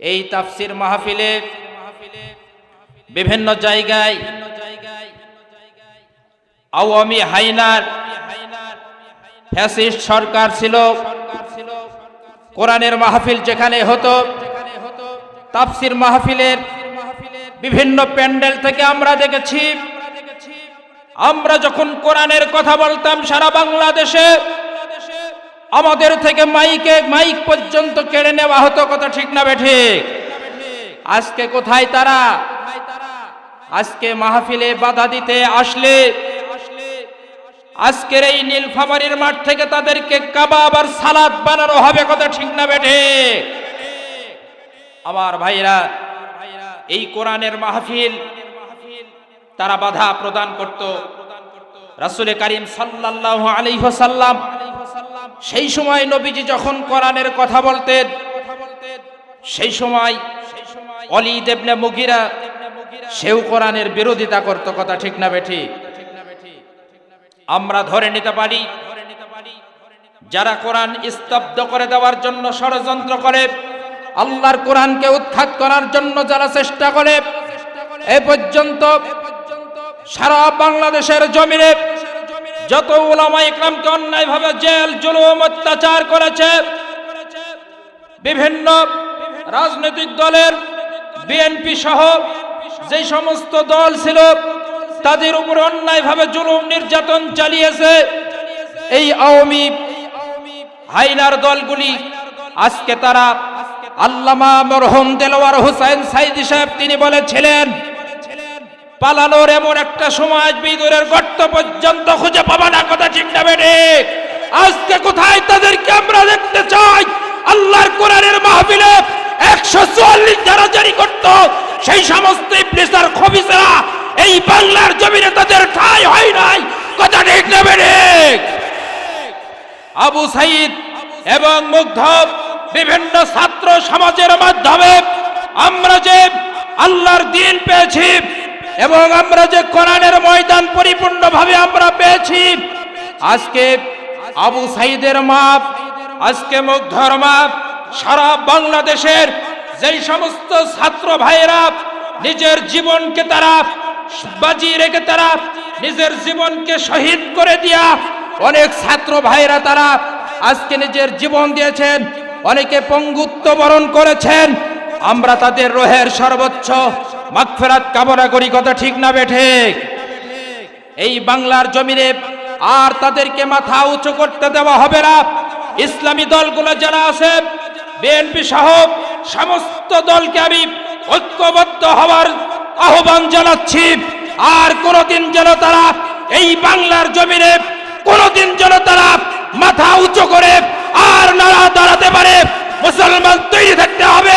এই তাফসির মাহফিলে বিভিন্ন জায়গায় আওয়ামী হাইনার ফ্যাসিস্ট সরকার ছিল। কোরআনের মাহফিল যেখানে হতো, তাফসির মাহফিলের বিভিন্ন প্যান্ডেল থেকে আমরা দেখেছি। আমরা যখন কোরআনের কথা বলতাম সারা বাংলাদেশে আমাদের থেকে মাইকে, মাইক পর্যন্ত কেড়ে নেওয়া হতো কথা ঠিক না বেঠে আজকে কোথায় তারা? আজকে মাহফিলে বাধা দিতে আসলে। আজকের এই নীলফামারীর মাঠ থেকে তাদেরকে কাবাব আর সালাদ বানানো হবে কথা ঠিক না বেঠে আমার ভাইরা, এই কোরআনের মাহফিল তারা বাধা প্রদান করত। রাসুল করিম সাল্লাল্লাহু আলাইহি ওয়াসাল্লাম সেই সময় নবীজি যখন কোরআনের কথা বলতেন, সেই সময় অলি দেবনে মুগিরা সেও কোরআনের বিরোধিতা করত, কথা ঠিক না বেঠি? আমরা ধরে নিতে পারি, যারা কোরআন স্তব্ধ করে দেওয়ার জন্য ষড়যন্ত্র করে, আল্লাহর কোরআনকে উৎখাত করার জন্য যারা চেষ্টা করে, এ পর্যন্ত সারা বাংলাদেশের জমিনে যত ওলামা ইকরামকে অন্যায়ভাবে জেল, জুলুম, অত্যাচার করেছে, বিভিন্ন রাজনৈতিক দলের বিএনপি সহ যে সমস্ত দল ছিল, তাদের উপর অন্যায়ভাবে জুলুম নির্যাতন চালিয়েছে। এই আওয়ামী হাইনার দলগুলি, আজকে তারা আল্লামা মরহুম দেলোয়ার হোসেন সাইদি সাহেব তিনি বলেছিলেন পালানোর এমন একটা সময় বিদুরের গর্ত পর্যন্ত খুঁজে পাবা না কথা ঠিক না বেড়ে আজকে কোথায় তাদেরকে আমরা দেখতে চাই? আল্লাহর কোরআনের মাহফিলে একশো চুয়াল্লিশ ধারা জারি করত, সেই সমস্ত ইবলিসার খবিসরা এই বাংলার জমিনে তাদের ঠাঁই হয় নাই। কথা ঠিক না বেড়ে আবু সাইদ এবং মুগ্ধ বিভিন্ন ছাত্র সমাজের মাধ্যমে আমরা যে আল্লাহর দিন পেয়েছি এবং আমরা যে কোরআনের ময়দান পরিপূর্ণভাবে আমরা পেয়েছি, আজকে আবু সাইদের মাপ, আজকে মুগ্ধর মাপ, সারা বাংলাদেশের যেই সমস্ত ছাত্র ভাইয়েরা নিজের জীবনকে তারা বাজিয়ে রেখে তারা নিজের জীবনকে শহীদ করে দিয়া অনেক ছাত্র ভাইয়েরা তারা আজকে নিজের জীবন দিয়েছেন, অনেকে পঙ্গুত্ব বরণ করেছেন, আমরা তাদের রোহের সর্বোচ্চ মাগফেরাত কামনা করি, কথা ঠিক না বেঠে এই বাংলার জমিনে আর তাদেরকে মাথা উঁচু করতে দেওয়া হবে না। ইসলামী দলগুলো যারা আছে, বিএনপি সহ সমস্ত দলকে আমি ঐক্যবদ্ধ হওয়ার আহ্বান জানাচ্ছি। আর কোনদিন যেন তারা এই বাংলার জমিনে কোনদিন যেন তারা মাথা উঁচু করে আর নাড়া দাঁড়াতে পারে। মুসলমান তৈরি থাকতে হবে।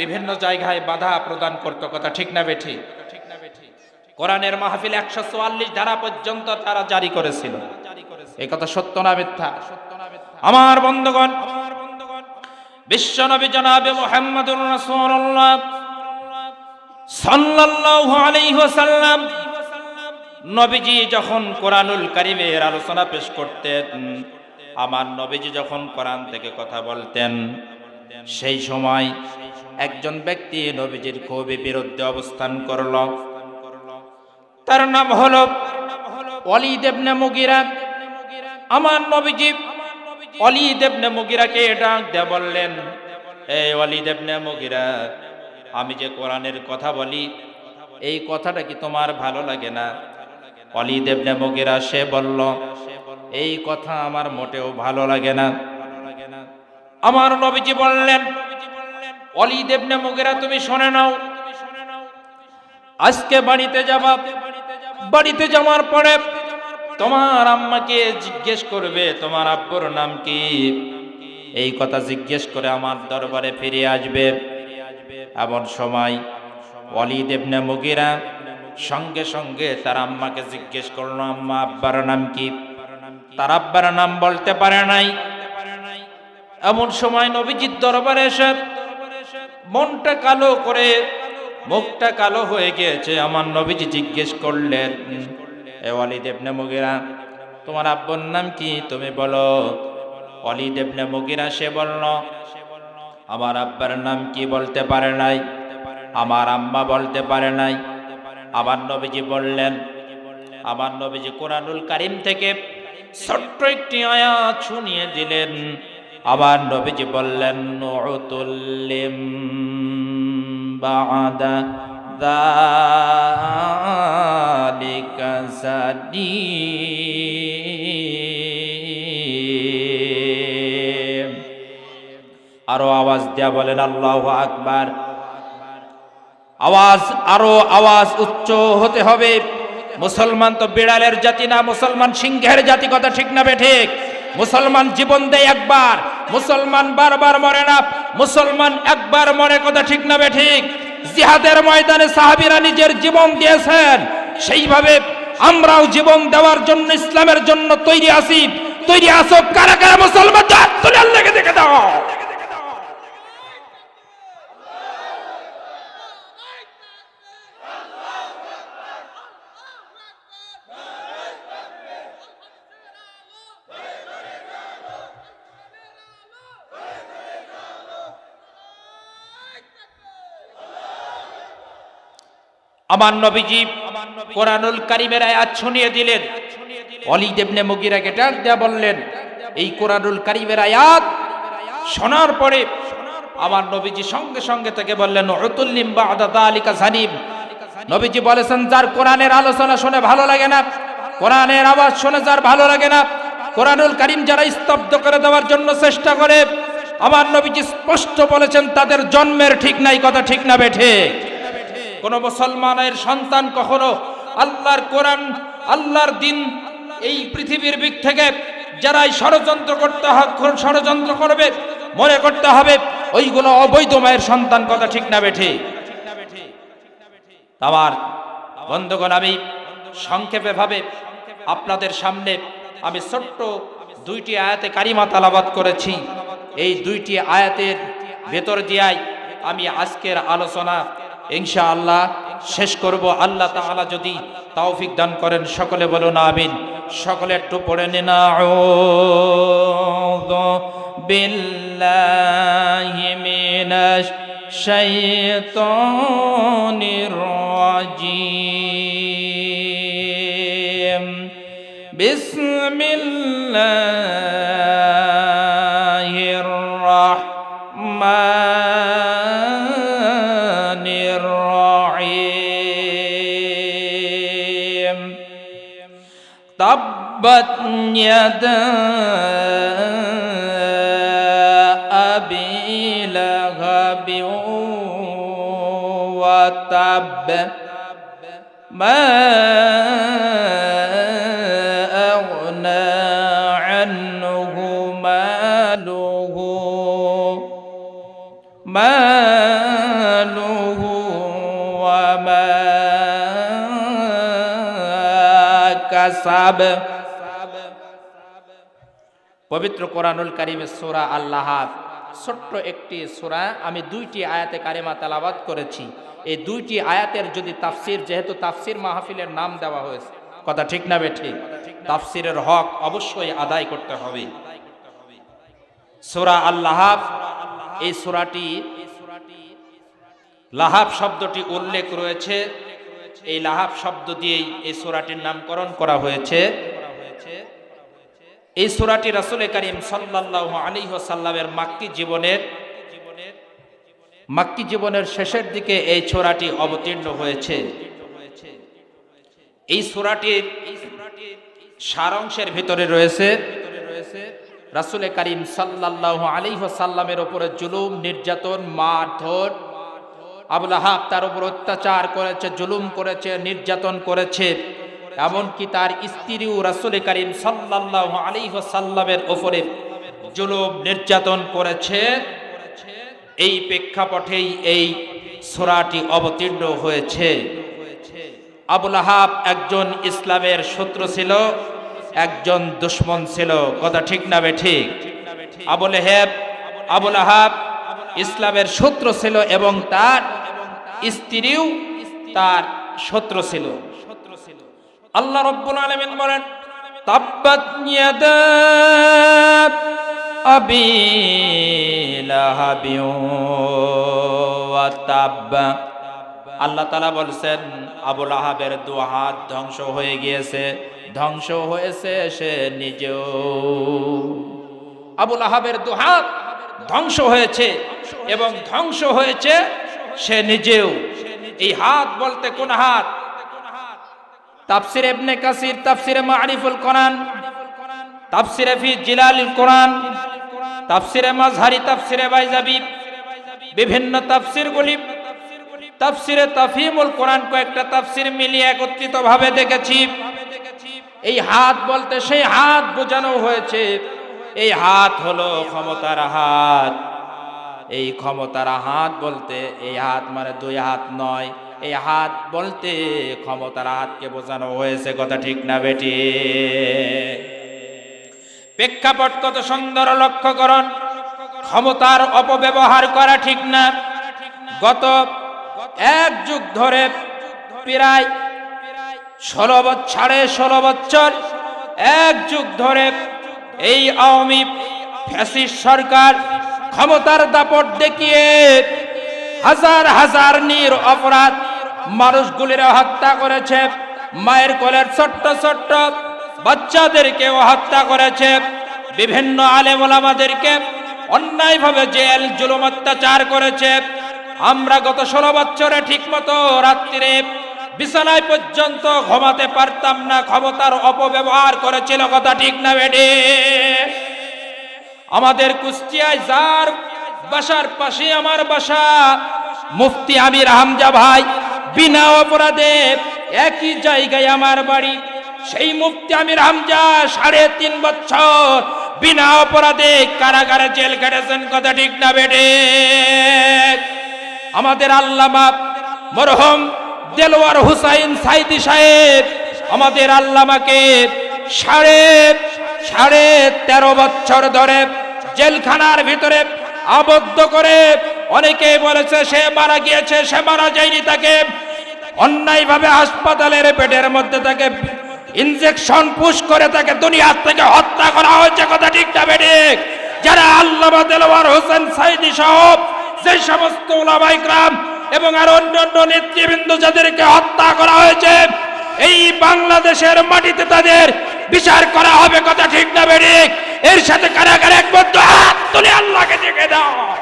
বিভিন্ন জায়গায় বাধা প্রদান করত, কথা ঠিক না বেঠি? কোরআনের মাহফিল একশো চুয়াল্লিশ ধারা পর্যন্ত তারা জারি করেছিল। এই কথা সত্য না মিথ্যা? আমার বন্ধুগণ বিশ্বনবী জনাবে মোহাম্মদুর রাসূলুল্লাহ সাল্লাল্লাহু আলাইহি ওয়াসাল্লাম নবীজি যখন কোরআনুল কারিমের আলোচনা পেশ করতেন, আমার নবীজি যখন কোরআন থেকে কথা বলতেন সেই সময় একজন ব্যক্তি নবীজির খুবই বিরুদ্ধে অবস্থান করল। তার নাম হলো অলি দেবনে মুগিরা। আমার নবীজি অলি দেবনে মুগিরাকে ডাক দিয়ে বললেন এই অলি দেবনে মুগিরা, আমি যে কোরআনের কথা বলি, এই কথাটা কি তোমার ভালো লাগে না? অলি দেবনে মুগিরা সে বলল, এই কথা আমার মোটেও ভালো লাগে না। আমার নবীজি বললেন অলি দেবনে মুগিরা, তুমি শোনে নাও। আজকে বাড়িতে যাবা। বাড়িতে যাওয়ার পরে তোমার আম্মাকে জিজ্ঞেস করবে, তোমার আব্বুর নাম কি? এই কথা জিজ্ঞেস করে আমার দরবারে ফিরে আসবে। এমন সময় ওয়ালিদ ইবনে মুগিরা সঙ্গে সঙ্গে তার আম্মাকে জিজ্ঞেস করল, আম্মা, আব্বার নাম কি? তার আব্বার নাম বলতে পারে নাই। এমন সময় নবীজির দরবারে এসে মনটা কালো করে, মুখটা কালো হয়ে গিয়েছে। আমার নবীজি জিজ্ঞেস করলেন, এ ওয়ালিদ ইবনে মুগিরা, তোমার আব্বুর নাম কি? তুমি বলো। ওয়ালিদ ইবনে মুগিরা সে বলল, আমার আব্বার নাম কি বলতে পারে নাই? আমার আম্মা বলতে পারে নাই। আমার নবীজি বললেন, আমার নবীজি কোরআনুল কারিম থেকে ছোট্ট একটি আয়াত শুনিয়ে দিলেন। আবার নবীজি বললেন নুতুল্লিম বাদা যালিকা আরও আওয়াজ দেয়া বলেন, আল্লাহ আকবার। আওয়াজ, আরও আওয়াজ উচ্চ হতে হবে। মুসলমান তো বিড়ালের জাতি না, মুসলমান সিংহের জাতি, কথা ঠিক না বেঠিক মুসলমান জীবন দেয় একবার, মুসলমান বারবার মরে না, মুসলমান একবার মরে কথা ঠিক না বেঠিক জিহাদের ময়দানে সাহাবিরা নিজের জীবন দিয়েছেন, সেইভাবে আমরাও জীবন দেওয়ার জন্য, ইসলামের জন্য তৈরি আছি তৈরি আসো কারা কারা মুসলমান তুলে আল্লাহকে দেখে দাও। আমার নবীজি কোরআনুল কারিমের আয়াত শুনিয়ে দিলেন। অলি দেবনে মুগিরাকে ডাক দেয়া বললেন, এই কোরআনুল কারিমের আয়াত শোনার পরে আমার নবীজি সঙ্গে সঙ্গে থেকে বললেন উতুল্লিম বাদা আলিকা জানিম। নবীজি বলেছেন, যার কোরআনের আলোচনা শুনে ভালো লাগে না, কোরআনের আওয়াজ শুনে যার ভালো লাগে না, কোরআনুল কারিম যারা স্তব্ধ করে দেওয়ার জন্য চেষ্টা করে, আমার নবীজি স্পষ্ট বলেছেন, তাদের জন্মের ঠিক নাই, কথা ঠিক না বেঠে কোন মুসলমানের সন্তান কখনো আল্লাহর কোরআন, আল্লাহর দিন এই পৃথিবীর দিক থেকে যারাই ষড়যন্ত্র করতে ষড়যন্ত্র করবে, মনে করতে হবে ওইগুলো অবৈধ মায়ের সন্তান কথা ঠিক না বেঠে। আমার বন্ধুগণ, আমি সংক্ষেপে ভাবে আপনাদের সামনে আমি ছোট্ট দুইটি আয়াতে কারিমা তালাবাদ করেছি। এই দুইটি আয়াতের ভেতর দিয়াই আমি আজকের আলোচনা ইনশা আল্লাহ শেষ করব। আল্লাহ তাআলা যদি তৌফিক দান করেন, সকলে বলুন আমিন। সকলে একটু পড়ে নিন বিল্লাহি تبت يدا أبي لهب وتب ما أغنى عنه ماله ماله পবিত্র কোরআনুল কারিমের সোরা আল্লাহ ছোট্ট একটি সোরা। আমি দুইটি আয়াতে কারিমা তালাবাদ করেছি। এই দুইটি আয়াতের যদি তাফসির, যেহেতু তাফসির মাহফিলের নাম দেওয়া হয়েছে। কথা ঠিক না বেঠি? তাফসিরের হক অবশ্যই আদায় করতে হবে। সোরা আল্লাহ এই সোরাটি লাহাব শব্দটি উল্লেখ রয়েছে। এই লাহাব শব্দ দিয়েই এই সূরাটির নামকরণ করা হয়েছে। এই সূরাটি রাসূল করিম সাল্লাল্লাহু আলাইহি ওয়াসাল্লামের মাক্কি জীবনের মাক্কি জীবনের শেষের দিকে এই ছোরাটি অবতীর্ণ হয়েছে। এই সূরাটির সারাংশের ভিতরে রয়েছে। রাসূল করিম সাল্লাল্লাহু আলাইহি ওয়াসাল্লামের ওপরে জুলুম, নির্যাতন, মারধর আবুল আহাব তার উপর অত্যাচার করেছে, জুলুম করেছে, নির্যাতন করেছে। এমনকি তার স্ত্রীও রাসূল করিম সাল্লাল্লাহু আলাইহি ওয়াসাল্লামের উপরে জুলুম, নির্যাতন করেছে। এই প্রেক্ষাপটেই এই সোরাটি অবতীর্ণ হয়েছে। আবুল আহাব একজন ইসলামের শত্রু ছিল, একজন দুশ্মন ছিল। কথা ঠিক না বে ঠিক? আবুল হেব, আবুল আহাব ইসলামের শত্রু ছিল এবং তার স্ত্রীও তার শত্রু ছিল। আল্লাহ রব্বুল আলামিন বলেন, তাব্বাত আবি তাব্বা। আল্লাহ তালা বলছেন আবুল আহাবের দু হাত ধ্বংস হয়ে গিয়েছে। ধ্বংস হয়েছে সে নিজেও। আবুল আহাবের দু হাত ধ্বংস হয়েছে এবং ধ্বংস হয়েছে সে নিজেও। এই হাত বলতে কোন হাত? তাফসির ইবনে কাসির, তাফসিরে মারিফুল কোরআন, তাফসিরে ফি জিলালিল কোরআন, তাফসিরে মাজহারি তাফসিরে বাইজাবি, বিভিন্ন তাফসিরগুলি, তাফসিরে তাফিমুল কোরআন কয়েকটা তাফসির মিলিয়ে একত্রিত ভাবে দেখেছি। এই হাত বলতে সেই হাত বোঝানো হয়েছে। এই হাত হলো ক্ষমতার হাত। এই ক্ষমতার হাত বলতে, এই হাত মানে দুই হাত নয়। এই হাত বলতে ক্ষমতার হাতকে বোঝানো হয়েছে, কথা ঠিক না বেটি? প্রেক্ষাপট কত সুন্দর লক্ষ্য করুন। ক্ষমতার অপব্যবহার করা ঠিক না। গত এক যুগ ধরে প্রায় ষোলো বছরে ষোলো বছর এক যুগ ধরে এই আওয়ামী ফ্যাসিস্ট সরকার ক্ষমতার দাপট দেখিয়ে হাজার হাজার নির অপরাধ মানুষগুলির হত্যা করেছে। মায়ের কোলের ছোট্ট ছোট্ট বাচ্চাদেরকেও হত্যা করেছে। বিভিন্ন আলেম ওলামাদেরকে অন্যায়ভাবে জেল, জুলুম, অত্যাচার করেছে। আমরা গত ষোলো বছরে ঠিক মতো রাত্রিরে বিছানায় পর্যন্ত ঘুমাতে পারতাম না, ক্ষমতার অপব্যবহার করেছিল, কথা ঠিক না বেডে আমাদের কুষ্টিয়ায় যার বাসার পাশে আমার বাসা, মুফতি আমির হামজা ভাই, বিনা অপরাধে একই জায়গায় আমার বাড়ি। সেই মুফতি আমির হামজা সাড়ে তিন বছর বিনা অপরাধে কারাগারে, জেল কেটেছেন কথা ঠিক না বেডে আমাদের আল্লামা মরহম দেলোয়ার হুসাইন সাইদি সাহেব আমাদের আল্লামাকে সাড়ে সাড়ে তেরো বছর ধরে জেলখানার ভিতরে আবদ্ধ করে অনেকে বলেছে, সে মারা গিয়েছে, সে মারা যায়নি তাকে। অন্যায়ভাবে হাসপাতালের পেটের মধ্যে তাকে ইনজেকশন পুশ করে তাকে দুনিয়ার থেকে হত্যা করা হয়েছে। কথা ঠিক না বেঠিক? যারা আল্লামা দেলোয়ার হোসেন সাইদি সাহেব, যে সমস্ত ওলামাই গ্রাম এবং আর অন্যান্য নেতৃবৃন্দ যাদেরকে হত্যা করা হয়েছে, এই বাংলাদেশের মাটিতে তাদের বিচার করা হবে কথা ঠিক না বেরিক এর সাথে কারাগারে একমাত্র হাত তুলে আল্লাহকে দেখে দাও।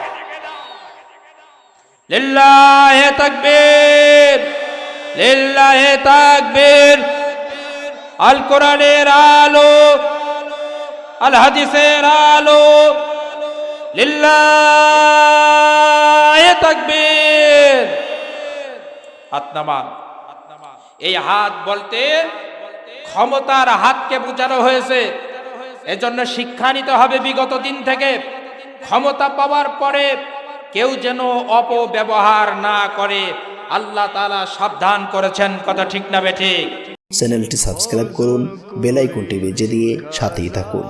লিল্লাহে তাকবীর লিল্লাহে তাকবীর। আল কোরআনের আলো, আল হাদিসের আলো। লিল্লাহে তাকবীর। হাত নামান। এই হাত বলতে ক্ষমতার হাতকে বোঝানো হয়েছে। এজন্য শিক্ষা নিতে হবে বিগত দিন থেকে। ক্ষমতা পাওয়ার পরে কেউ যেন অপব্যবহার না করে। আল্লাহ তালা সাবধান করেছেন, কথা ঠিক না বেঠিক চ্যানেলটি সাবস্ক্রাইব করুন বেল টিভি দিয়ে সাথেই থাকুন।